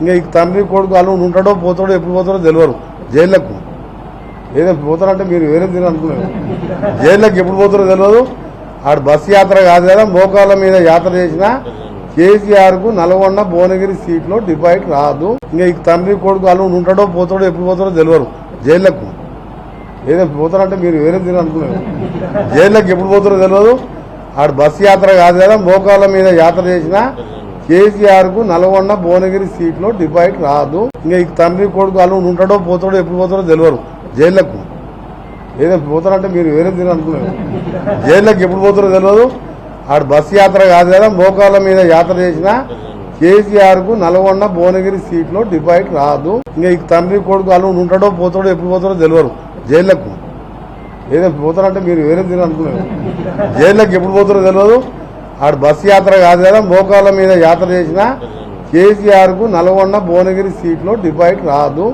ఇంకా ఈ తండ్రి కొడుకు వాళ్ళు ఉంటాడో పోతాడో ఎప్పుడు పోతాడో తెలియరు జైళ్ళకు. ఏదో పోతారంటే మీరు వేరే తిని అనుకున్నారు. జైళ్ళకి ఎప్పుడు పోతారో తెలియదు. ఆడ బస్సు యాత్ర కాదు కదా మోకాళ్ళ మీద యాత్ర చేసిన కేసీఆర్కు నల్గొండ భువనగిరి సీట్లో డిపాజిట్ రాదు. ఇంకా ఈ తండ్రి కొడుకు వాళ్ళు ఉంటాడో పోతాడో ఎప్పుడు పోతాడో తెలియరు జైళ్ళకు. ఏదో పోతారంటే మీరు వేరే తిని అనుకున్నారు. జైళ్ళకి ఎప్పుడు పోతారో తెలియదు. ఆడ బస్సు యాత్ర కాదు కదా మోకాళ్ళ మీద యాత్ర చేసిన కేసీఆర్కు నల్గొండ భువనగిరి సీట్లో రాదు. ఇంకా ఈ తండ్రి కొడుకు వాళ్ళు ఉంటాడో పోతాడో ఎప్పుడు పోతాడో తెలియరు జైళ్ళకు ఏదో పోతారంటే మీరు వేరే తిన అనుకున్నారు. జైళ్ళకి ఎప్పుడు పోతారో తెలియదు ఆడు బస్సు యాత్ర కాదు కదా మోకాళ్ళ మీద యాత్ర చేసిన కేసీఆర్కు నల్గొండ భువనగిరి సీట్లో రాదు. ఇంకా ఈ తండ్రి కొడుకు వాళ్ళు ఉంటాడో పోతాడో ఎప్పుడు పోతాడో తెలియరు జైళ్ళకు ఏదో పోతారంటే మీరు వేరే తిన అనుకున్నారు. జైళ్ళకి ఎప్పుడు పోతారో తెలియదు ఆడ బస్సు యాత్ర కాదు కదా మోకాళ్ళ మీద యాత్ర చేసిన కేసీఆర్కు నల్గొండ భువనగిరి సీట్లో లో రాదు.